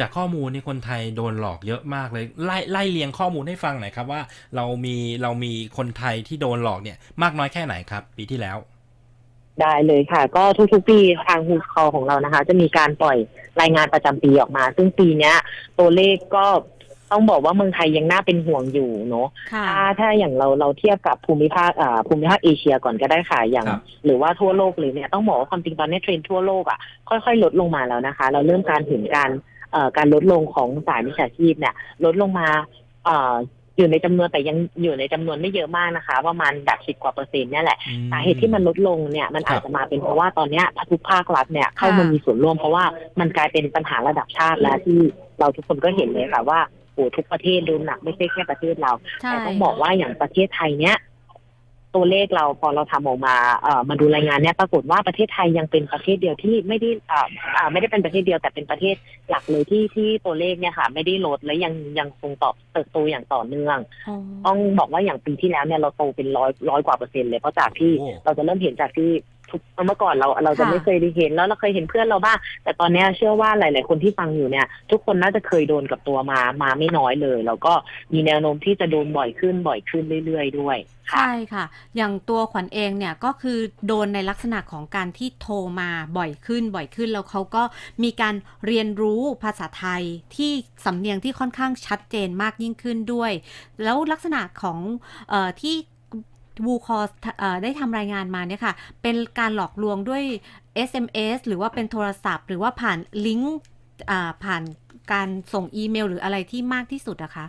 จากข้อมูลนี่คนไทยโดนหลอกเยอะมากเลยไล่ไล่เรียงข้อมูลให้ฟังหน่อยครับว่าเรามีเรามีคนไทยที่โดนหลอกเนี่ย มากน้อยแค่ไหนครับ ปีที่แล้ว ได้เลยค่ะ ก็ทุกๆปีทางฮูสคอของเรานะคะ จะมีการปล่อยรายงานประจำปีออกมา ซึ่งปีเนี้ย ตัวเลขก็ต้องบอกว่าเมืองไทยยังน่าเป็นห่วงอยู่เนาะค่ะถ้าถ้าอย่างเราเราเทียบกับภูมิภาคอ่าภูมิภาคเอเชียก่อนก็ได้ค่ะอย่างครับหรือว่าทั่วโลกเลยเนี่ยต้องบอกว่าความจริงตอนนี้เทรนด์ทั่วโลกอะค่อยๆ ลดลงมาแล้วนะคะ เราเริ่มการเห็นการเอ่อ การลดลงของสายมิจฉาชีพเนี่ย ลดลงมาเอ่ออยู่ในจำนวนแต่ยังอยู่ในจำนวนไม่เยอะมากนะคะ ประมาณแบบสิบกว่าเปอร์เซ็นต์เนี่ยแหละอืมสาเหตุที่มันลดลงเนี่ยมันครับอาจจะมาเป็นเพราะว่าตอนเนี้ยทุกภาครัฐเนี่ยเข้ามาค่ะมีส่วนร่วมเพราะว่ามันกลายเป็นปัญหาระดับชาติแล้วที่เราทุกคนก็เห็นเลยค่ะว่าโอ้ทุกประเทศโดนหนักไม่ใช่แค่ประเทศเราใช่แต่ต้องบอกว่าอย่างประเทศไทยเนี้ย ตัวเลขเราพอเราทำออกมาเอ่อมาดูรายงานเนี้ยปรากฏว่าประเทศไทยยังเป็นประเทศเดียวที่ไม่ได้อ่าอ่าไม่ได้เป็นประเทศเดียวแต่เป็นประเทศหลักเลยที่ที่ตัวเลขเนี่ยค่ะ ไม่ได้ลดและยังยังคงตอบเติบโตอย่างต่อเนื่องอ๋อต้องบอกว่าอย่างปีที่แล้วเนี่ยเราโตเป็นร้อยร้อยกว่าเปอร์เซ็นต์เลยเพราะจากที่โอ้เราจะเริ่มเห็นจากที่ ทุกเมื่อก่อนเราเราจะค่ะ ไม่เคยได้เห็นแล้วเราเคยเห็นเพื่อนเราบ้างแต่ตอนเนี้ยเชื่อว่าหลาย ๆ คนที่ฟังอยู่เนี่ย ทุกคนน่าจะเคยโดนกับตัวมามาไม่น้อยเลย แล้วก็มีแนวโน้มที่จะโดนบ่อยขึ้นบ่อยขึ้นเรื่อย ๆ ด้วยค่ะ ใช่ค่ะ อย่างตัวขวัญเองเนี่ยก็คือโดนในลักษณะของการที่โทรมาบ่อยขึ้นบ่อยขึ้น แล้วเขาก็มีการเรียนรู้ภาษาไทยที่สำเนียงที่ค่อนข้างชัดเจนมากยิ่งขึ้นด้วย แล้วลักษณะของเออที่ วูคอได้ทำรายงานมาเนี่ยค่ะ เป็นการหลอกลวงด้วย SMS หรือว่าเป็นโทรศัพท์ หรือว่าผ่านลิงก์อ่าผ่านการส่งอีเมล หรืออะไรที่มากที่สุดอะคะ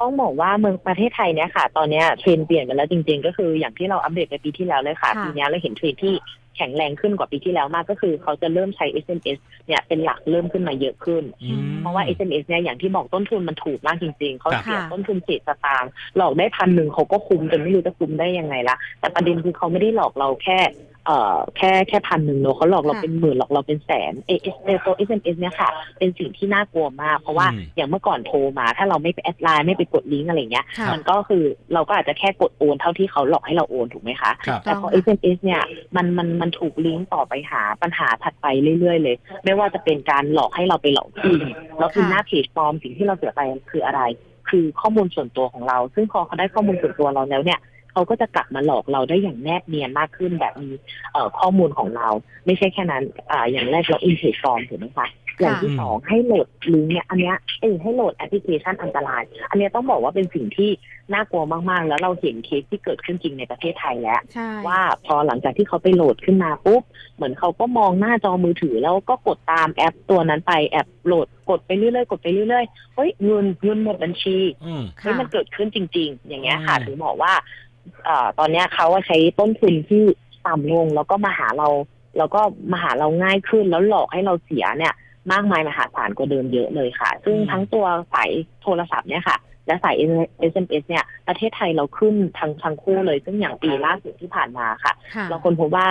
ต้องบอกว่าเมืองประเทศไทยเนี่ยค่ะ ตอนเนี้ยเทรนด์เปลี่ยนไปแล้วจริง ๆ ก็คืออย่างที่เราอัปเดตไปปีที่แล้วเลยค่ะค่ะปีเนี้ยเราเห็นเทรนด์ที่ แข็งแรงขึ้นกว่าปีที่แล้วมากก็คือ เขาจะเริ่มใช้ SMS เนี่ยเป็นหลักเริ่มขึ้นมาเยอะขึ้นอืมเพราะว่า SMS เนี่ยอย่างที่บอกต้นทุนมันถูกมากจริง ๆ เขาครับเสียค่ะต้นทุนเศษสตางค์หลอกได้พันหนึ่งเขาก็คุ้มจนไม่รู้จะคุ้มได้ยังไงละแต่ประเด็นคือเขาไม่ได้หลอกเราแค่ เอ่อแค่แค่พันหนึ่งเนอะเขาหลอกเราค่ะเป็นหมื่นหลอกเราเป็นแสนเอเอสตัว SMS เนี่ยค่ะ เป็นสิ่งที่น่ากลัวมาก เพราะว่าอืม อย่างเมื่อก่อนโทรมา ถ้าเราไม่ไปแอดไลน์ไม่ไปกดลิงก์อะไรเงี้ย ค่ะ มันก็คือเราก็อาจจะแค่กดโอนเท่าที่เขาหลอกให้เราโอนถูกไหมคะ ครับ แต่พอ SMS เนี่ยมันมันมันถูกลิงก์ต่อไปหาปัญหาถัดไปเรื่อยๆ เลย ไม่ว่าจะเป็นการหลอกให้เราไปหลอกจริงแล้วคือค่ะ หน้าเพจปลอมสิ่งที่เราเสียไปคืออะไร คือข้อมูลส่วนตัวของเรา ซึ่งพอเขาได้ข้อมูลส่วนตัวเราแล้วเนี่ย เขาก็จะกลับมาหลอกเราได้อย่างแนบเนียนมากขึ้นแบบมีเอ่อข้อมูลของเรา ไม่ใช่แค่นั้นอ่าอย่างแรกเราอินเพจปลอมถูกไหมคะอย่างที่สองให้โหลดลิงก์เนี่ยอันเนี้ยเออให้โหลดแอปพลิเคชันอันตราย อันเนี้ยต้องบอกว่าเป็นสิ่งที่น่ากลัวมากๆ แล้วเราเห็นเคสที่เกิดขึ้นจริงในประเทศไทยแล้วใช่ว่าพอหลังจากที่เขาไปโหลดขึ้นมาปุ๊บ เหมือนเขาก็มองหน้าจอมือถือแล้วก็กดตามแอปตัวนั้นไปแอปโหลดกดไปเรื่อยๆกดไปเรื่อยๆเฮ้ยเงินเงินหมดบัญชีอืมเฮ้ยมันเกิดขึ้นจริง ๆ อย่างเงี้ยค่ะอืมถึงบอกว่าเอ่อตอนเนี้ยเขาว่าใช้ต้นทุนที่ต่ำลงแล้วก็มาหาเรา แล้วก็มาหาเราง่ายขึ้นแล้วหลอกให้เราเสียเนี่ย มากมายมหาศาลกว่าเดิมเยอะเลยค่ะ ซึ่งทั้งตัวสายโทรศัพท์เนี่ยค่ะและสาย SMS เนี่ย ประเทศไทยเราขึ้นทั้งทั้งคู่เลย ซึ่งอย่างปีล่าสุดที่ผ่านมาค่ะค่ะเราคนพบว่า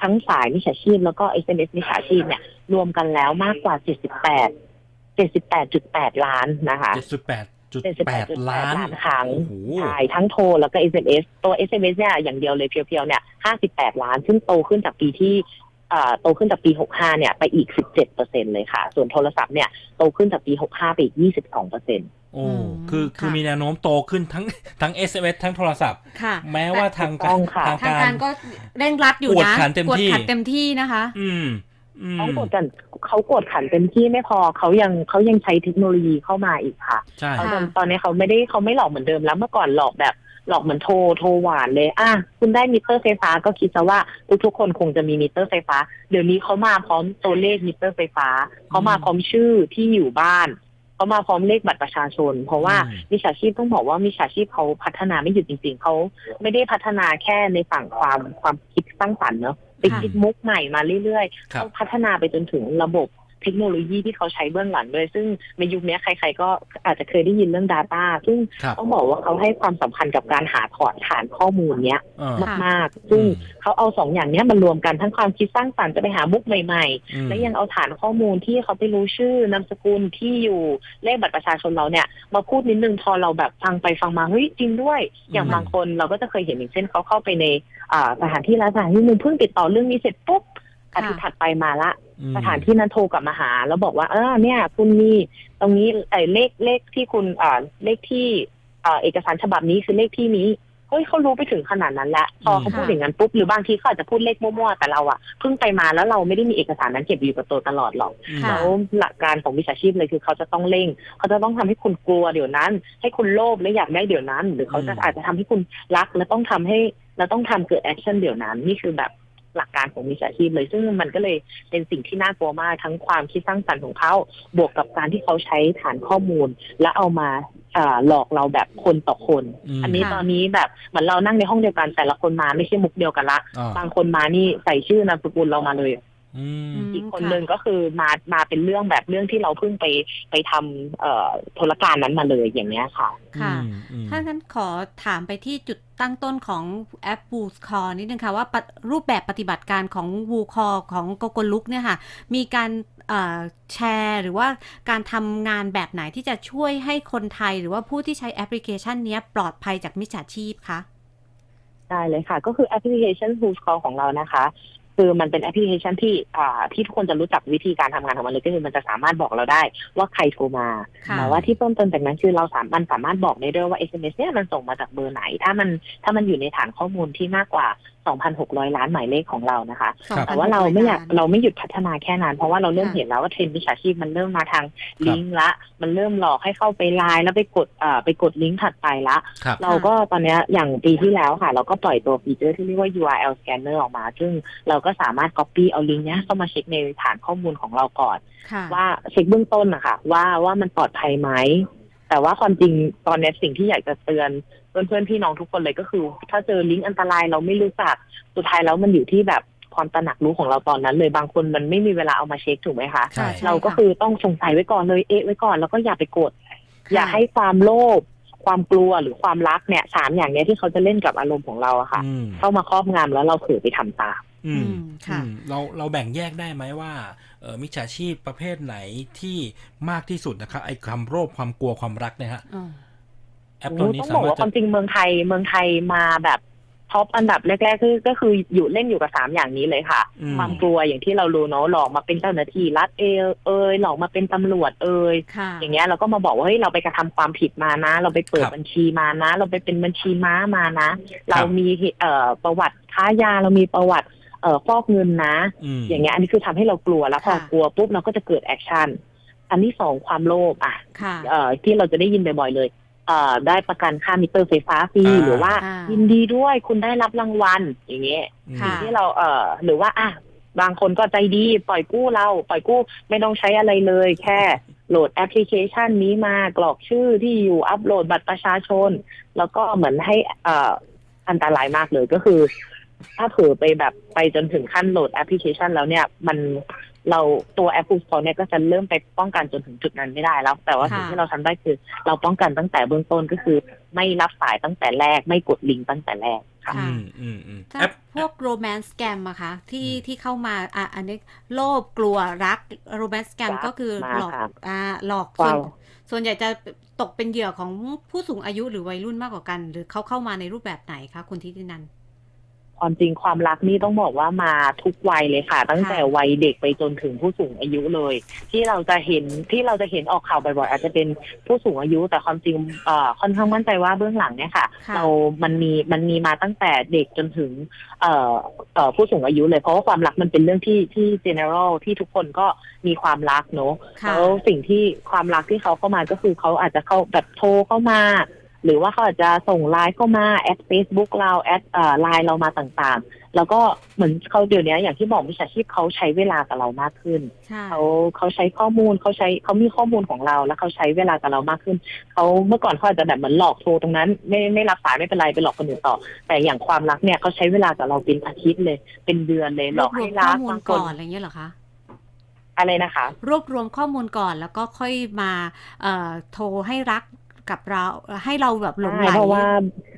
ทั้งสายมิจฉาชีพแล้วก็ SMS มิจฉาชีพเนี่ย รวมกันแล้วมากกว่า 78 78.8 ล้านนะคะเจ็ดสิบแปดจุดแปด78.8ล้านล้านครั้งโอ้โหใช่ทั้งโทรแล้วก็ SMS ตัว SMS เนี่ยอย่างเดียวเลยเพียวๆเนี่ย58ล้าน ซึ่งโตขึ้นจากปีที่เอ่อโตขึ้นจากปี 65 เนี่ย ไปอีก 17เปอร์เซ็นเลยค่ะ ส่วนโทรศัพท์เนี่ย โตขึ้นจากปี 65 ไปอีก 22เปอร์เซ็นโอ้อืมคือ คือค่ะมีแนวโน้มโตขึ้นทั้ง ทั้ง SMS ทั้งโทรศัพท์ ค่ะ แม้ว่าทางถูกต้องค่ะทางทางกาการรก็เร่งรัดอยู่กวดนะขันเต็มที่กวดขันเต็มที่นะคะ อืมอืม เขากดกันเขากดขันเต็มที่ไม่พอเขายังเขายังใช้เทคโนโลยีเข้ามาอีกค่ะใช่เขาค่ะตอนนี้เขาไม่ได้เขาไม่หลอกเหมือนเดิมแล้วเมื่อก่อนหลอกแบบหลอกเหมือนโทรโทรหวานเลย อะคุณได้มิเตอร์ไฟฟ้าก็คิดซะว่าทุกๆคนคงจะมีมิเตอร์ไฟฟ้า เดี๋ยวนี้เขามาพร้อมตัวเลขมิเตอร์ไฟฟ้าเขามาพร้อมชื่อที่อยู่บ้านเขามาพร้อมเลขบัตรประชาชน เพราะว่าอืมมิจฉาชีพต้องบอกว่ามิจฉาชีพเขาพัฒนาไม่หยุดจริง ๆเขาไม่ได้พัฒนาแค่ในฝั่งความความคิดสร้างสรรค์เนอะ ไปคิดมุกใหม่มาเรื่อยๆครับเขาพัฒนาไปจนถึงระบบ เทคโนโลยีที่เขาใช้เบื้องหลังด้วย ซึ่งในยุคนี้ใคร ๆ ก็อาจจะเคยได้ยินเรื่อง Data ซึ่งครับต้องบอกว่าเขาให้ความสำคัญกับการหาถอดฐานข้อมูลเนี้ยเออค่ะมากๆ ซึ่งอืมเขาเอาสองอย่างเนี้ยมารวมกันทั้งความคิดสร้างสรรค์จะไปหามุกใหม่อืๆมและยังเอาฐานข้อมูลที่เขาไปรู้ชื่อนามสกุลที่อยู่เลขบัตรประชาชนเราเนี่ย มาพูดนิดนึงพอเราแบบฟังไปฟังมาเฮ้ยจริงด้วย อย่างอืมบางคนเราก็จะเคยเห็นอย่างเช่นเขาเข้าไปในอ่าสถานที่ร้านสถานที่หนึ่งเพิ่งติดต่อเรื่องนี้เสร็จปุ๊บ อาทิตย์ถัดไปมาละอืมสถานที่นั้นโทรกลับมาหา แล้วบอกว่าเออเนี่ย คุณมีตรงนี้ไอ้เลขเลขที่คุณอ่าเลขที่อ่าเอกสารฉบับนี้คือเลขที่นี้เฮ้ยเขารู้ไปถึงขนาดนั้นแล้วพอเขาอืมพูดอย่างนั้นปุ๊บหรือบางทีเขาอาจจะพูดเลขมั่วๆแต่เราอะเพิ่งไปมาแล้วเราไม่ได้มีเอกสารนั้นเก็บอยู่กับตัวตลอดหรอกอืมค่ะแล้วหลักการของวิชาชีพเลยคือเขาจะต้องเร่ง เขาจะต้องทำให้คุณกลัวเดี๋ยวนั้น ให้คุณโลภและอยากได้เดี๋ยวนั้น หรือเขาจะอืมอาจจะทำให้คุณรักและต้องทำให้และต้องทำเกิดแอคชั่นเดี๋ยวนั้น นี่คือแบบ หลักการของวิชาชีพเลย ซึ่งมันก็เลยเป็นสิ่งที่น่ากลัวมากทั้งความคิดสร้างสรรค์ของเขาบวกกับการที่เขาใช้ฐานข้อมูล และเอามาอ่าหลอกเราแบบคนต่อคนอืมอันนี้ค่ะตอนนี้แบบเหมือนเรานั่งในห้องเดียวกันแต่ละคนมาไม่ใช่มุกเดียวกันละอ่าบางคนมานี่ใส่ชื่อนามสกุลเรามาเลย อืมอืม อีกคนค่ะหนึ่งก็คือมามาเป็นเรื่องแบบเรื่องที่เราเพิ่งไปไปทำเอ่อโทรการนั้นมาเลยอย่างเนี้ยค่ะ ค่ะอืมอืมถ้างั้นขอถามไปที่จุดตั้งต้นของแอป w o o c a l l นิดนึงค่ะ ว่าปะรูปแบบปฏิบัติการของ w o o c a l l ของ g o g o l o o k เนี่ยค่ะ มีการเอ่อแชร์หรือว่าการทำงานแบบไหนที่จะช่วยให้คนไทยหรือว่าผู้ที่ใช้แอปพลิเคชันเนี้ยปลอดภัยจากมิจฉาชีพคะ ได้เลยค่ะ ก็คือแอปพลิเคชัน Who's Call ของเรานะคะ คือมันเป็นแอปพลิเคชันที่อ่าที่ทุกคนจะรู้จักวิธีการทำงานของมันเลยก็คือมันจะสามารถบอกเราได้ว่าใครโทรมาค่ะแต่ว่าที่เพิ่มเติมจากนั้นคือเราสามารถสามารถบอกได้ด้วยว่า SMS เนี่ยมันส่งมาจากเบอร์ไหน ถ้ามันถ้ามันอยู่ในฐานข้อมูลที่มากกว่า 2,600 ล้านหมายเลขของเรานะคะ ครับ แต่ว่าเราไม่อยาก2,600เราไม่หยุดพัฒนาแค่นั้น เพราะว่าเราเริ่มค่ะ เห็นแล้วว่าเทรนด์วิชาชีพมันเริ่มมาทางลิงก์ละ มันเริ่มหลอกให้เข้าไปไลน์แล้วไปกดเอ่อไปกดลิงก์ถัดไปละ ครับ เราก็ตอนเนี้ยอย่างปีที่แล้วค่ะ เราก็ปล่อยตัวฟีเจอร์ที่เรียกว่า URL scanner ออกมา ซึ่งเราก็สามารถ copy เอาลิงก์เนี้ยเข้ามาเช็คในฐานข้อมูลของเราก่อน ค่ะ ว่าเช็คเบื้องต้นนะคะว่าว่ามันปลอดภัยไหม แต่ว่าความจริงตอนเนี้ยสิ่งที่อยากจะเตือน เพื่อนเพื่อนๆพี่น้องทุกคนเลยก็คือ ถ้าเจอลิงก์อันตรายเราไม่รู้จักสุดท้ายแล้วมันอยู่ที่แบบความตระหนักรู้ของเราตอนนั้น เลยบางคนมันไม่มีเวลาเอามาเช็คถูกไหมคะ ใช่ เราก็คือต้องสงสัยไว้ก่อนเลยเอะไว้ก่อนแล้วก็อย่าไปกด อย่าให้ความโลภความกลัวหรือความรักเนี่ยสามอย่างเนี้ยที่เขาจะเล่นกับอารมณ์ของเราอะค่ะ อืมเข้ามาครอบงำแล้วเราเผลอไปทำตาม อืมอืมค่ะ อืมเราเราแบ่งแยกได้ไหมว่าเออมิจฉาชีพประเภทไหนที่มากที่สุดนะครับไอ้ความโลภความกลัวความรักเนี่ยฮะอ๋อ แอปตัวนี้ต้องสาบอกมารถว่าคจะวามจริงเมืองไทยเมืองไทยมาแบบท็อปอันดับแรกๆคือก็คืออยู่เล่นอยู่กับสามอย่างนี้เลยค่ะอืมความกลัวอย่างที่เรารู้เนาะหลอกมาเป็นเจ้าหน้าที่รัฐเอยเอยหลอกมาเป็นตำรวจเอยค่ะอย่างเงี้ยเราก็มาบอกว่าเฮ้ยเราไปกระทำความผิดมานะ เราไปเปิดครับบัญชีมานะ เราไปเป็นบัญชีม้ามานะ เรามีเอ่อประวัติค้ายาเรามีประวัติเอ่อฟอกเงินนะอืมอย่างเงี้ยอันนี้คือทำให้เรากลัวแล้วพอค่ะกลัวปุ๊บเราก็จะเกิดแอคชั่นอันที่สองความโลภอะค่ะเอ่อที่เราจะได้ยินบ่อยๆเลยเอ่อ ได้ประกันค่ามิเตอร์ไฟฟ้าฟรีอ่า หรือว่าอ่ายินดีด้วยคุณได้รับรางวัลอย่างเงี้ยค่ะสิ่งที่เราเอ่อหรือว่าอะบางคนก็ใจดีปล่อยกู้เรา ปล่อยกู้ไม่ต้องใช้อะไรเลย แค่โหลดแอปพลิเคชันนี้มากรอกชื่อที่อยู่อัปโหลดบัตรประชาชน แล้วก็เหมือนให้เอ่ออันตรายมากเลยก็คือ ถ้าเผลอไปแบบไปจนถึงขั้นโหลดแอปพลิเคชันแล้วเนี่ย มัน เราตัวแอปพลิเคชันเนี่ยก็จะเริ่มไปป้องกันจนถึงจุดนั้นไม่ได้แล้ว แต่ว่าค่ะสิ่งที่เราทำได้คือ เราป้องกันตั้งแต่เบื้องต้นก็คือ ไม่รับสายตั้งแต่แรก ไม่กดลิงก์ตั้งแต่แรกค่ะค่ะอืมอืมอืมถ้าแอปพวกโรแมนต์แกมอะคะที่อืมที่เข้ามาอะอันนี้โลภกลัวรักโรแมนต์แกมรักก็คือมาหลอกครับอ่าหลอกส่วนว้าวส่วนใหญ่จะตกเป็นเหยื่อของผู้สูงอายุหรือวัยรุ่นมากกว่ากัน หรือเขาเข้ามาในรูปแบบไหนคะคุณทิตินันท์ ความจริงความรักนี่ต้องบอกว่ามาทุกวัยเลยค่ะ ตั้งแต่วัยเด็กไปจนถึงผู้สูงอายุเลย ที่เราจะเห็นที่เราจะเห็นออกข่าวบ่อยๆอาจจะเป็นผู้สูงอายุ แต่ความจริงเอ่อค่อนข้างมั่นใจว่าเบื้องหลังเนี่ยค่ะค่ะเรา มันมีมันมีมาตั้งแต่เด็กจนถึง เอ่อเอ่อผู้สูงอายุเลยเพราะว่าความรักมันเป็นเรื่องที่ที่ general ที่ทุกคนก็มีความรักเนอะค่ะแล้วสิ่งที่ความรักที่เขาเข้ามาก็คือเขาอาจจะเข้าแบบโทรเข้ามา หรือว่าเขาอาจจะส่งไลน์เข้ามาแอด Facebook เราแอดเอ่อไลน์เรามาต่างๆ แล้วก็เหมือนเขาเดี๋ยวนี้อย่างที่บอกมิจฉาชีพเขาใช้เวลากับเรามากขึ้นใช่เขาเขาใช้ข้อมูลเขาใช้เขามีข้อมูลของเรา แล้วเขาใช้เวลากับเรามากขึ้นเขาเมื่อก่อนเขาอาจจะแบบเหมือนหลอกโทรตรงนั้น ไม่ไม่รับสายไม่เป็นไรไปหลอกคนอื่นต่อ แต่อย่างความรักเนี่ยเขาใช้เวลากับเราเป็นอาทิตย์เลย เป็นเดือนเลยหลรวอบกรวให้มข้รัอกมูลบางคก่นอนอะไรเงี้ยเหรอคะอะไรนะคะ รวบรวมข้อมูลก่อนแล้วก็ค่อยมาเอ่อโทรให้รัก กับเรา ให้เราแบบหลงไหลใช่เพราะว่า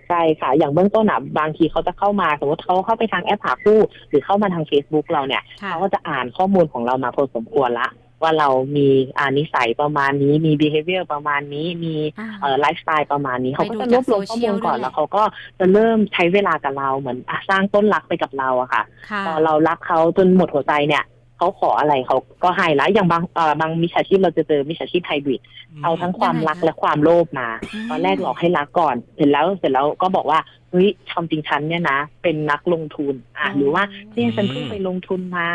ใช่ค่ะ อย่างเบื้องต้นอะบางทีเขาจะเข้ามาสมมติเขาเข้าไปทางแอปหาคู่ หรือเข้ามาทาง Facebook เราเนี่ยค่ะเขาก็จะอ่านข้อมูลของเรามาพอสมควรละว่าเรามีอานิสัยประมาณนี้ มี behavior ประมาณนี้ มีอ่าเอ่อไลฟ์สไตล์ประมาณนี้ เขาก็ไปจะดูรวบรวมจากข้อมูลก่อนโซเชียลด้วยแล้วเขาก็จะเริ่มใช้เวลากับเราเหมือนอะสร้างต้นรักไปกับเราอะค่ะค่ะพอเรารักเขาจนหมดหัวใจเนี่ย เขาขออะไรเขาก็ให้แล้วอย่างบางเอ่อบางมิจฉาชีพเราจะเจอมิจฉาชีพไฮบริดเอาทั้งความรักและความโลภมามตอนแรกหลอกให้รักก่อน เสร็จแล้วเสร็จแล้วก็บอกว่าเฮ้ยความจริงฉันเนี่ยนะ เป็นนักลงทุน อะหรือว่าเนี่ยฉันเพิ่งไปลงทุนมา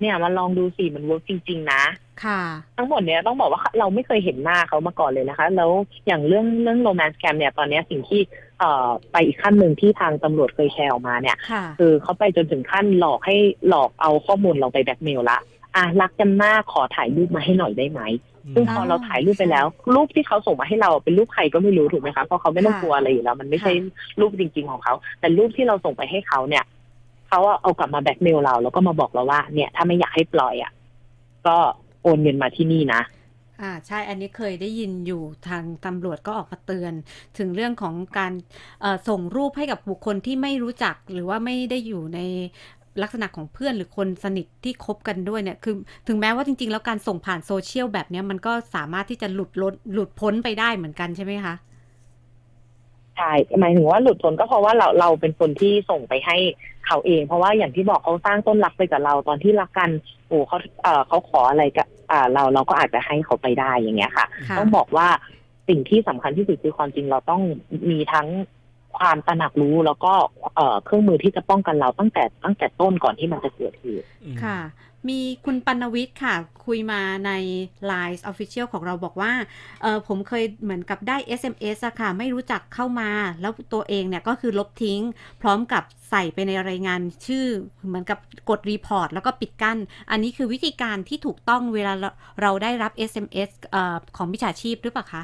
เนี่ยมาลองดูสิมันเวิร์กจริง ๆ นะค่ะ ทั้งหมดเนี่ยต้องบอกว่าเราไม่เคยเห็นหน้าเขามาก่อนเลยนะคะ แล้วอย่างเรื่องเรื่องโรแมนต์แกมเนี่ยตอนเนี้ยสิ่งที่ เอ่อไปอีกขั้นหนึ่งที่ทางตำรวจเคยแชร์ออกมาเนี่ย ค่ะ คือเขาไปจนถึงขั้นหลอกให้หลอกเอาข้อมูลเราไปแบล็กเมลละอะรักกันมากขอถ่ายรูปมาให้หน่อยได้ไหมซึ่งพอเราถ่ายรูปไปแล้ว รูปที่เขาส่งมาให้เราเป็นรูปใครก็ไม่รู้ถูกไหมคะเพราะเขาไม่ต้องค่ะ กลัวอะไรอยู่แล้ว มันไม่ใช่รูปจริง ๆของเขา แต่รูปที่เราส่งไปให้เขาเนี่ยเขาอะเอากลับมาแบล็กเมลเรา แล้วก็มาบอกเราว่า เนี่ย ถ้าไม่อยากให้ปล่อยอะก็โอนเงินมาที่นี่นะ อ่าใช่อันนี้เคยได้ยินอยู่ทางตำรวจก็ออกมาเตือน ถึงเรื่องของการเอ่อส่งรูปให้กับบุคคลที่ไม่รู้จักหรือว่าไม่ได้อยู่ในลักษณะของเพื่อนหรือคนสนิทที่คบกันด้วยเนี่ยคือถึงแม้ว่าจริง ๆ แล้วการส่งผ่านโซเชียลแบบเนี้ยมันก็สามารถที่จะหลุดลดหลุดพ้นไปได้เหมือนกันใช่ไหมคะ ใช่หมายถึงว่าหลุดพ้นก็เพราะว่าเราเราเป็นคนที่ส่งไปให้เขาเอง เพราะว่าอย่างที่บอกเขาสร้างต้นรักไปกับเราตอนที่รักกันโอ้เขาเออเขาขออะไรกับอ่าเราเราก็อาจจะให้เขาไปได้อย่างเงี้ยค่ะค่ะต้องบอกว่าสิ่งที่สำคัญที่สุดคือความจริงเราต้องมีทั้งความตระหนักรู้แล้วก็เอ่อเครื่องมือที่จะป้องกันเราตั้งแต่ตั้งแต่ต้นก่อนที่มันจะเกิดเหตุค่ะ มีคุณปัณวิทย์ค่ะ คุยมาใน Line Official ของเราบอกว่าเออผมเคยเหมือนกับได้ SMS อะค่ะ ไม่รู้จักเข้ามา แล้วตัวเองเนี่ยก็คือลบทิ้ง พร้อมกับใส่ไปในรายงานชื่อเหมือนกับกดรีพอร์ตแล้วก็ปิดกั้น อันนี้คือวิธีการที่ถูกต้องเวลาเราเราได้รับ SMS เออของมิจฉาชีพหรือเปล่าคะ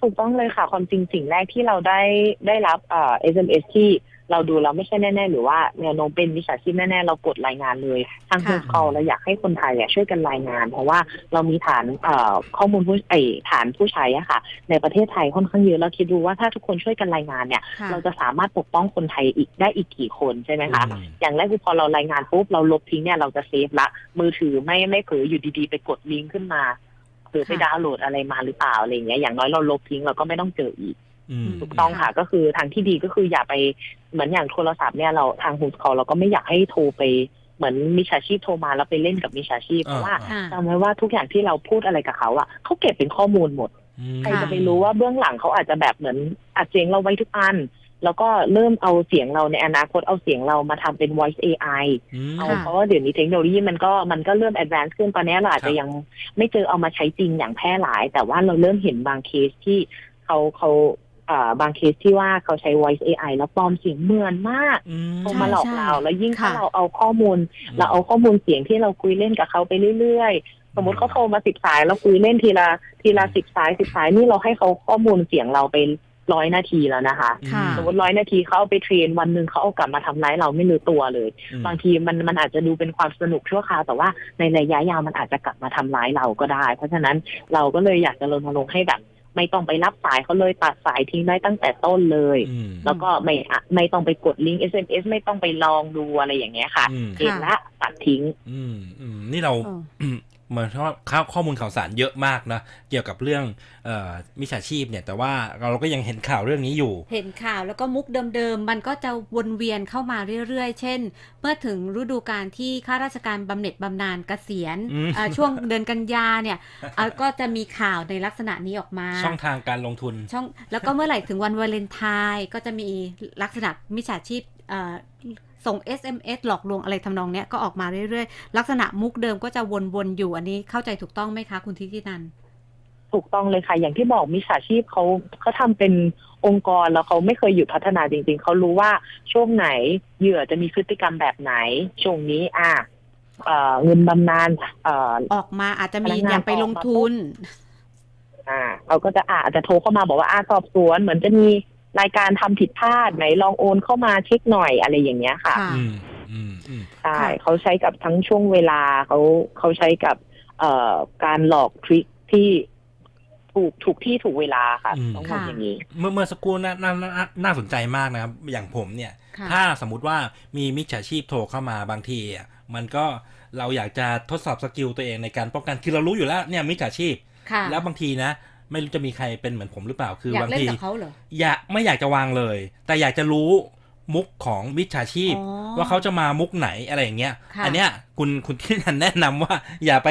ถูกต้องเลยค่ะ ความจริงสิ่งแรกที่เราได้ได้รับเอ่อ SMS ที่ เราดูเราไม่ใช่แน่ๆ หรือว่าแนวโน้มเป็นมิจฉาชีพแน่ๆ เรากดรายงานเลยทางค่ะโฮสคอลเราอยากให้คนไทยอะช่วยกันรายงาน เพราะว่าเรามีฐานเอ่อข้อมูลผู้ไอยฐานผู้ใช้อะค่ะ ในประเทศไทยค่อนข้างเยอะเราคิดดูว่าถ้าทุกคนช่วยกันรายงานเนี่ยค่ะเราจะสามารถปกป้องคนไทยอีกได้อีกกี่คนใช่ไหมคะอืมอย่างแรกคือพอเรารายงานปุ๊บเราลบทิ้งเนี่ยเราจะเซฟละมือถือไม่ไม่เผลออยู่ดีๆ ไปกดลิงก์ขึ้นมาหรือไปค่ะดาวน์โหลดอะไรมาหรือเปล่าอะไรอย่างเงี้ยอย่างน้อยเราลบทิ้งเราก็ไม่ต้องเจออีกอืม ถูกต้องค่ะก็คือทางที่ดีก็คืออย่าไปเหมือนอย่างโทรศัพท์เนี่ยเราทางฮูสคอลเราก็ไม่อยากให้โทรไปเหมือนมิจฉาชีพโทรมาแล้วไปเล่นกับมิจฉาชีพเพราะว่าอ่าจำไว้ว่าทุกอย่างที่เราพูดอะไรกับเขาอะเขาเก็บเป็นข้อมูลหมดอืมใครค่ะจะไปรู้ว่าเบื้องหลังเขาอาจจะแบบเหมือนอัดเสียงเราไว้ทุกอัน แล้วก็เริ่มเอาเสียงเราในอนาคตเอาเสียงเรามาทำเป็น voice AI อืมเอาค่ะเพราะว่าเดี๋ยวนี้เทคโนโลยีมันก็มันก็เริ่ม advance ขึ้นตอนนี้เราอาจครัจะบยังไม่เจอเอามาใช้จริงอย่างแพร่หลาย แต่ว่าเราเริ่มเห็นบางเคสที่เขาเขาอ่า บางเคสที่ว่าเขาใช้ voice AI แล้วปลอมเสียงเหมือนมากอืมโทรมาหลอกเรา แล้วยิ่งถ้าค่ะเราเอาข้อมูล เราเอาข้อมูลเสียงที่เราคุยเล่นกับเขาไปเรื่อยๆ สมมติเขาโทรมาสิบสายเราคุยเล่นทีละทีละสิบสายสิบสายนี่เราให้เขาข้อมูลเสียงเราไปร้อยนาทีแล้วนะคะค่ะสมมติร้อยนาทีเขาเอาไปเทรนวันหนึ่งเขาเอากลับมาทำร้ายเราไม่รู้ตัวเลยอืมบางทีมันมันอาจจะดูเป็นความสนุกชั่วคราวแต่ว่าในระยะยาวมันอาจจะกลับมาทำร้ายเราก็ได้ เพราะฉะนั้นเราก็เลยอยากจะรณรงค์ให้แบบ ไม่ต้องไปรับสายเขาเลยตัดสายทิ้งได้ตั้งแต่ต้นเลยอืมแล้วก็ไม่อะไม่ต้องไปกดลิงก์ SMS ไม่ต้องไปลองดูอะไรอย่างเงี้ยค่ะอืมเห็นละตัดทิ้งอืมอืมนี่เราเอออื มเหมือนว่าข้าวข้อมูลข่าวสารเยอะมากนะเกี่ยวกับเรื่องเอ่อมิจฉาชีพเนี่ย แต่ว่าเราก็ยังเห็นข่าวเรื่องนี้อยู่ เห็นข่าวแล้วก็มุกเดิมๆ มันก็จะวนเวียนเข้ามาเรื่อยๆ เช่น เมื่อถึงฤดูการที่ข้าราชการบำเหน็จบำนาญเกษียณอืมอ่าช่วงเดือนกันยาเนี่ยอ่าก็จะมีข่าวในลักษณะนี้ออกมา ช่องทางการลงทุนช่องแล้วก็เมื่อไหร่ถึงวันวาเลนไทน์ก็จะมีลักษณะมิจฉาชีพเอ่อ ส่ง SMS หลอกลวงอะไรทำนองเนี้ยก็ออกมาเรื่อยๆ ลักษณะมุกเดิมก็จะวนๆอยู่อันนี้เข้าใจถูกต้องไหมคะคุณทิตินันถูกต้องเลยค่ะ อย่างที่บอกมิจฉาชีพเขาเขาทำเป็นองค์กรแล้วเขาไม่เคยหยุดพัฒนาจริง ๆ เขารู้ว่าช่วงไหนเหยื่อจะมีพฤติกรรมแบบไหน ช่วงนี้อะเอ่อเงินบำนาญเอ่อออกมาอาจจะมีพนักงานอยากไปลงทุน อ่าเขาก็จะอาอาจจะโทรเข้ามาบอกว่าอาสอบสวนเหมือนจะมี รายการทำผิดพลาดไหนลองโอนเข้ามาเช็คหน่อยอะไรอย่างเงี้ยค่ะค่ะอืมอืมอืมใช่ค่ะเขาใช้กับทั้งช่วงเวลาเขาเขาใช้กับเอ่อการหลอกทริคที่ถูกถูกที่ถูกเวลาค่ะอืมต้องบอกอย่างนี้ เมื่อเมื่อสักครู่น่าน่าน่าน่าสนใจมากนะครับ อย่างผมเนี่ยค่ะถ้าสมมุติว่ามีมิจฉาชีพโทรเข้ามาบางทีอะมันก็เราอยากจะทดสอบสกิลตัวเองในการป้องกันคือเรารู้อยู่แล้วเนี่ยมิจฉาชีพค่ะแล้วบางทีนะ ไม่รู้จะมีใครเป็นเหมือนผมหรือเปล่าคืออยากบางเล่นทีกับเขาเหรอ อยากไม่อยากจะวางเลย แต่อยากจะรู้มุกของมิจฉาชีพ อ๋อว่าเขาจะมามุกไหนอะไรอย่างเงี้ย ค่ะ อัเนี้ยคุณคุณที่นันแนะนำว่า อย่าไป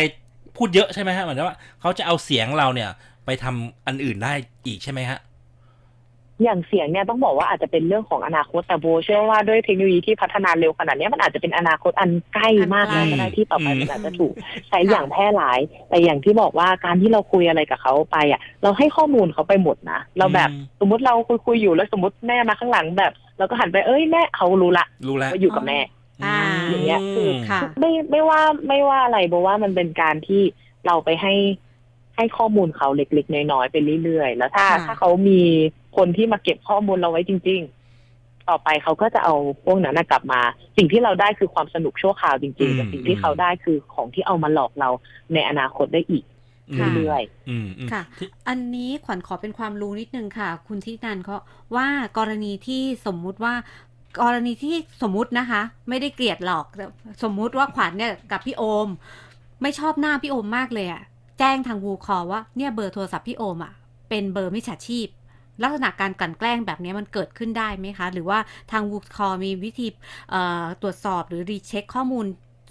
พูดเยอะใช่ไหมฮะเหมือนว่าเขาจะเอาเสียงเราเนี่ยไปทำอันอื่นได้อีกใช่ไหมฮะ อย่างเสียงเนี่ยต้องบอกว่าอาจจะเป็นเรื่องของอนาคตแต่โบเชื่อว่าด้วยเทคโนโลยีที่พัฒนาเร็วขนาดเนี้ยมันอาจจะเป็นอนาคตอันใกล้มากแล้วก็ได้ที่ต่อไปอืมมันอาจจะถูกใช้อย่างแพร่หลาย แต่อย่างที่บอกว่าการที่เราคุยอะไรกับเขาไปอะ เราให้ข้อมูลเขาไปหมดนะเราแบบอืมสมมติเราคุยคุยๆอยู่แล้วสมมติแม่มาข้างหลังแบบเราก็หันไปเอ้ยแม่เขารู้ละรู้แล้วว่าอยู่กับแม่อ่าอย่างเงี้ยคือค่ะไม่ไม่ว่าไม่ว่าอะไรเพราะว่ามันเป็นการที่เราไปให้ให้ข้อมูลเขาเล็กๆน้อยๆไปเรื่อยๆแล้วถ้าค่ะถ้าเขามี คนที่มาเก็บข้อมูลเราไว้จริง ๆ ต่อไปเขาก็จะเอาพวกนั้นนะกลับมา สิ่งที่เราได้คือความสนุกชั่วคราวจริงๆแต่สิ่งที่เขาได้คือของที่เอามาหลอกเราในอนาคตได้อีกค่ะเรื่อยอืมอืมค่ะที่อันนี้ขวัญขอเป็นความรู้นิดนึงค่ะ คุณทินันเขาว่ากรณีที่สมมุติว่ากรณีที่สมมุตินะคะ ไม่ได้เกลียดหรอกแต่สมมุติว่าขวัญเนี่ยกับพี่โอม ไม่ชอบหน้าพี่โอมมากเลยอะแจ้งทางวูคอว่าเนี่ยเบอร์โทรศัพท์พี่โอมอะเป็นเบอร์มิจฉาชีพ ลักษณะการกลั่นแกล้งแบบนี้มันเกิดขึ้นได้ไหมคะ หรือว่าทางวูคอมีวิธีเอ่อตรวจสอบหรือรีเช็คข้อมูล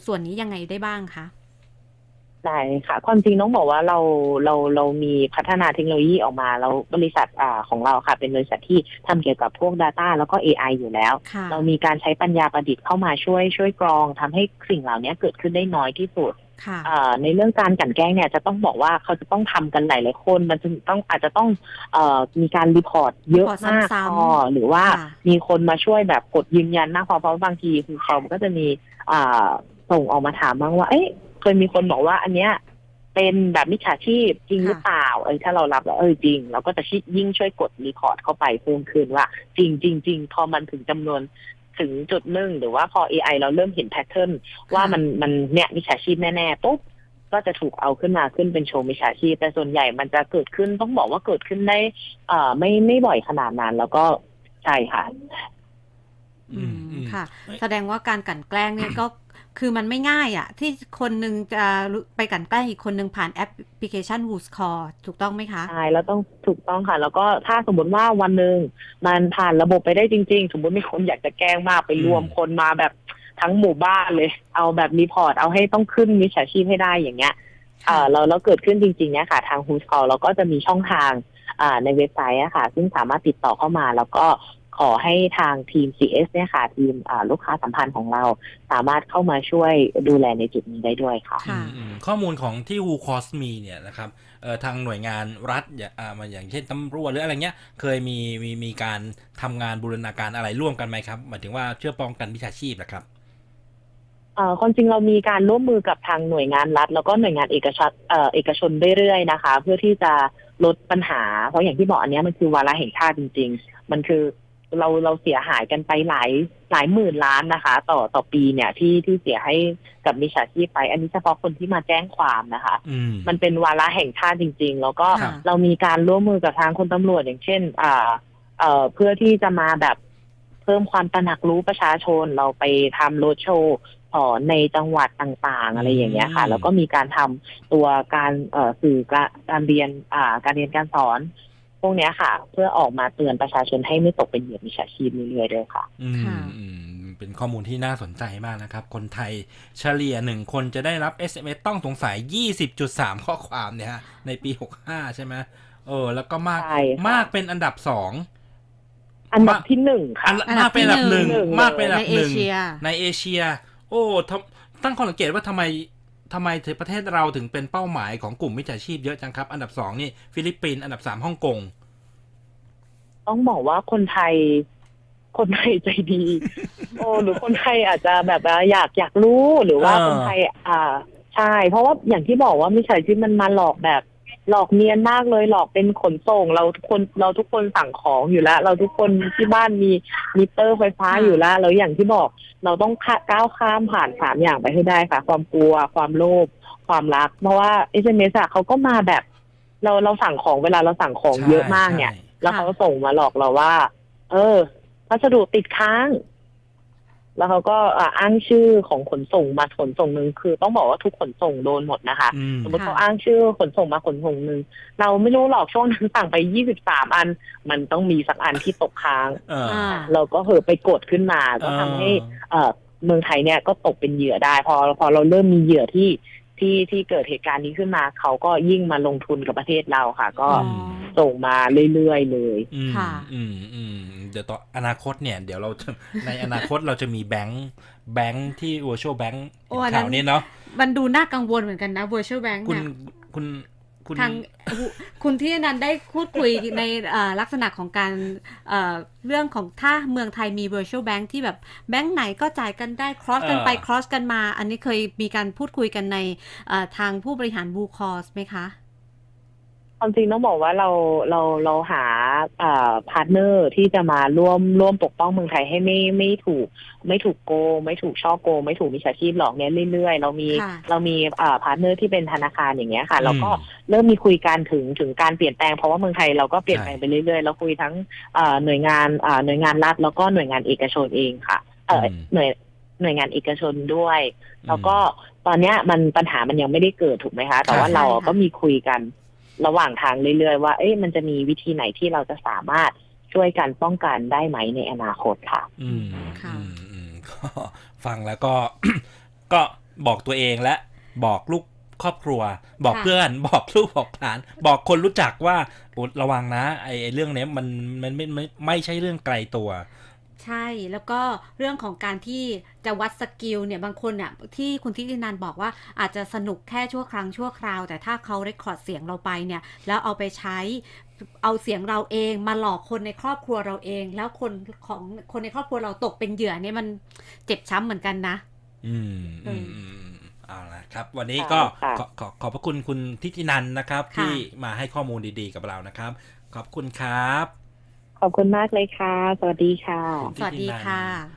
ส่วนนี้ยังไงได้บ้างคะๆได้ค่ะ ความจริงต้องบอกว่าเราเราเรามีพัฒนาเทคโนโลยีออกมา แล้วบริษัทอ่าของเราค่ะ เป็นบริษัทที่ทำเกี่ยวกับพวก Data แล้วก็ AI อยู่แล้วค่ะเรามีการใช้ปัญญาประดิษฐ์เข้ามาช่วยช่วยกรองทำให้สิ่งเหล่านี้เกิดขึ้นได้น้อยที่สุดค่ะเอ่อ ในเรื่องการกลันแกล้งเนี่ยจะต้องบอกว่าเขาจะต้องทำกันหลายๆคน มันจะต้องอาจจะต้องเอ่อมีการรีพอร์ตเยอะมากซ้ำๆพอหรือว่าค่ะมีคนมาช่วยแบบกดยืนยันมากพอเพราะบางทีคือเขาก็จะมีอ่าส่งออกมาถามบ้างว่า เอ๊ะเคยมีคนบอกว่า อันเนี้ยเป็นแบบมิจฉาชีพจริงหรือเปล่าเออถ้าเรารับแล้วเออจริง เราก็จะยิ่งช่วยกดรีพอร์ตเข้าไปเพิ่มขึ้นว่า จริงจริงจริงพอมันถึงจำนวน ถึงจุดหนึ่งหรือว่าพอ AI เราเริ่มเห็นแพทเทิร์นว่ามันมันเนี่ยมิจฉาชีพแน่ๆปุ๊บก็จะถูกเอาขึ้นมาขึ้นเป็นโชว์มิจฉาชีพ แต่ส่วนใหญ่มันจะเกิดขึ้นต้องบอกว่าเกิดขึ้นได้เอ่อไม่ไม่บ่อยขนาดนั้น แล้วก็ใช่ค่ะ อืมอืมค่ะเอ้ยแสดงว่าการกลั่นแกล้งเนี่ยก็ คือมันไม่ง่ายอะ่ะที่คนหนึ่งจะรู้ไปกลั่นแกล้งอีกคนหนึ่งผ่านแอปพลิเคชัน w o o s c o r e ถูกต้องไหมคะ ใช่แล้วต้องถูกต้องค่ะ แล้วก็ถ้าสมมติว่าวันหนึ่งมันผ่านระบบไปได้จริง ๆ สมมติมีคนอยากจะแกล้งมากไปรวมอืมคนมาแบบทั้งหมู่บ้านเลย เอาแบบรีพอร์ตเอาให้ต้องขึ้นมิจฉาชีพให้ได้อย่างเงี้ยเอ่อเราเราเกิดขึ้นจริงๆเนี่ยค่ะ ทาง Who's Call เราก็จะมีช่องทางอ่าในเว็บไซต์อะค่ะ ซึ่งสามารถติดต่อเข้ามาแล้วก็ ขอให้ทางทีม CS เนี่ยค่ะ ทีมอ่าลูกค้าสัมพันธ์ของเรา สามารถเข้ามาช่วยดูแลในจุดนี้ได้ด้วยค่ะค่ะอืมอืมข้อมูลของที่ w ูคอสมีเนี่ยนะครับเอ่อทางหน่วยงานรัฐอย่างอ่ามาอย่างเช่นตำรวจหรืออะไรเงี้ย เคยมีมีมีการทำงานบูรณาการอะไรร่วมกันไหมครับหมายถึงว่าเชื่อป้องกันวิชาชีพนะครับเอ่อความจริงเรามีการร่วมมือกับทางหน่วยงานรัฐ แล้วก็หน่วยงานเอกชนเอ่อเอกชนเรื่อยๆนะคะ เพื่อที่จะลดปัญหา เพราะอย่างที่บอกอันเนี้ยมันคือวาระแห่งชาติจริง ๆ มันคือ เราเราเสียหายกันไปหลายหลายหมื่นล้านนะคะ ต่อต่อปีเนี่ยที่ที่เสียให้กับมิจฉาชีพไป อันนี้เฉพาะคนที่มาแจ้งความนะคะอืมมันเป็นวาระแห่งชาติจริง ๆ แล้วก็ค่ะเรามีการร่วมมือกับทางคนตำรวจอย่างเช่นอ่าเอ่อเพื่อที่จะมาแบบเพิ่มความตระหนักรู้ประชาชนเราไปทำโรดโชว์สอนในจังหวัดต่างๆ อะไรอย่างเงี้ยค่ะอืมแล้วก็มีการทำตัวการเอ่อสื่อการการเรียนอ่าการเรียนการสอน พวกเนี้ยค่ะ เพื่อออกมาเตือนประชาชนให้ไม่ตกเป็นเหยื่อมิจฉาชีพเรื่อยๆด้วยค่ะอืมค่ะ อืมเป็นข้อมูลที่น่าสนใจมากนะครับ คนไทยเฉลี่ยหนึ่งคนจะได้รับ SMS ต้องสงสัย 20.3 ข้อความเนี่ยฮะในปี 65 ใช่ไหมเออ แล้วก็มากใช่ค่ะมากเป็นอันดับสองอันดับที่หนึ่งค่ะอันมากเป็นอันดับหนึ่งหนึ่งมากเป็นอันดับหนึ่งในเอเชียในเอเชียโอ้ทำตั้งข้อสังเกตว่าทำไม ทำไมประเทศเราถึงเป็นเป้าหมายของกลุ่มมิจฉาชีพเยอะจังครับ อันดับสองนี่ฟิลิปปินส์อันดับสามฮ่องกงต้องบอกว่าคนไทย คนไทยใจดี โอ้หรือคนไทยอาจจะแบบว่าอยากอยากรู้หรือว่าเออคนไทย อ่าใช่ เพราะว่าอย่างที่บอกว่ามิจฉาชีพมันมาหลอกแบบ หลอกเนียนมากเลยหลอกเป็นขนส่ง เราทุกคนเราทุกคนสั่งของอยู่แล้ว เราทุกคนที่บ้านมีมิเตอร์ไฟฟ้าค่ะอยู่แล้วแล้วอย่างที่บอก เราต้องข้าก้าวข้ามผ่านสามอย่างไปให้ได้ค่ะ ความกลัว ความโลภความรัก เพราะว่าเอสเอ็มเอสอะเขาก็มาแบบ เราเราสั่งของเวลาเราสั่งของเยอะมากเนี่ยใช่แล้วเขาส่งมาหลอกเราว่า เออพัสดุติดค้าง แล้วเขาก็อ่าอ้างชื่อของขนส่งมาขนส่งหนึ่งคือ ต้องบอกว่าทุกขนส่งโดนหมดนะคะอืมสมมติค่ะเขาอ้างชื่อขนส่งมาขนส่งหนึ่งเราไม่รู้หรอกช่วงนั้นสั่งไปยี่สิบสามอัน มันต้องมีสักอันที่ตกค้างเอออ่าเราก็เหอะไปกดขึ้นมา ก็ทำให้เอ่อเมืองไทยเนี่ยก็ตกเป็นเหยื่อได้ พอพอเราเริ่มมีเหยื่อที่ที่ที่เกิดเหตุการณ์นี้ขึ้นมา เขาก็ยิ่งมาลงทุนกับประเทศเราค่ะ ก็อ๋อ ส่งมาเรื่อยๆเลยอืมค่ะอืมอืมเดี๋ยวต่ออนาคตเนี่ย เดี๋ยวเราจะในอนาคตเราจะมีแบงค์แบงค์ที่ virtual bank โอ้อันนั้นข่าวนี้เนาะมันดูน่ากังวลเหมือนกันนะ virtual bank คุณเนี่ยคุณคุณทางคุณที่นันได้พูดคุยในเอ่อลักษณะของการเอ่อเรื่องของถ้าเมืองไทยมี virtual bank ที่แบบแบงค์ไหนก็จ่ายกันได้ cross กันไป cross กันมา อันนี้เคยมีการพูดคุยกันในเอ่อทางผู้บริหารบูคอสไหมคะ ความจริงต้องบอกว่าเราเราเราหาพาร์ทเนอร์ที่จะมาร่วมร่วมปกป้องเมืองไทยให้ไม่ไม่ถูกไม่ถูกโกงไม่ถูกช่อโกงไม่ถูกมิจฉาชีพหลอกเนี่ยเรื่อยๆ เรามีค่ะเรามีพาร์ทเนอร์ที่เป็นธนาคารอย่างเงี้ยค่ะ เราก็อืมเริ่มมีคุยกันถึงถึงการเปลี่ยนแปลงเพราะว่าเมืองไทยเราก็เปลี่ยนแปลงไปเรื่อยๆ เราคุยทั้งเอ่อหน่วยงานอ่าหน่วยงานรัฐแล้วก็หน่วยงานเอกชนเองค่ะเอออมหน่วยหน่วยงานเอกชนด้วย แล้วก็ตอนเนี้ยมันปัญหามันยังไม่ได้เกิดถูกไหมคะ แต่ว่าใช่เราค่ะก็มีคุยกัน ระหว่างทางเรื่อยๆ ว่า เอ๊ะมันจะมีวิธีไหนที่เราจะสามารถช่วยกันป้องกันได้ไหมในอนาคตค่ะ อืมค่ะอืมอืมก็ฟังแล้วก็ ก็บอกตัวเองและบอกลูกครอบครัว บอกค่ะเพื่อน บอกลูกบอกหลาน บอกคนรู้จักว่าโอ๊ยระวังนะ ไอ้ไอ้เรื่องเนี้ยมันมันไม่ไม่ไม่ใช่เรื่องไกลตัว ใช่แล้วก็เรื่องของการที่จะวัดสกิลเนี่ยบางคนเนี่ยที่คุณทิตินันบอกว่าอาจจะสนุกแค่ชั่วครั้งชั่วคราว แต่ถ้าเขาเรคคอร์ดเสียงเราไปเนี่ยแล้วเอาไปใช้เอาเสียงเราเองมาหลอกคนในครอบครัวเราเอง แล้วคนของคนในครอบครัวเราตกเป็นเหยื่อเนี่ยมันเจ็บช้ำเหมือนกันนะ อืมอือืมมอืมเอาละครับ วันนี้ค่ะก็ค่ะขอขอขอบพระคุณคุณทิตินันนะครับค่ะที่มาให้ข้อมูลดีๆกับเรานะครับ ขอบคุณครับ ขอบคุณมากเลยค่ะ สวัสดีค่ะคุณสวัสดีทิตินันค่ะ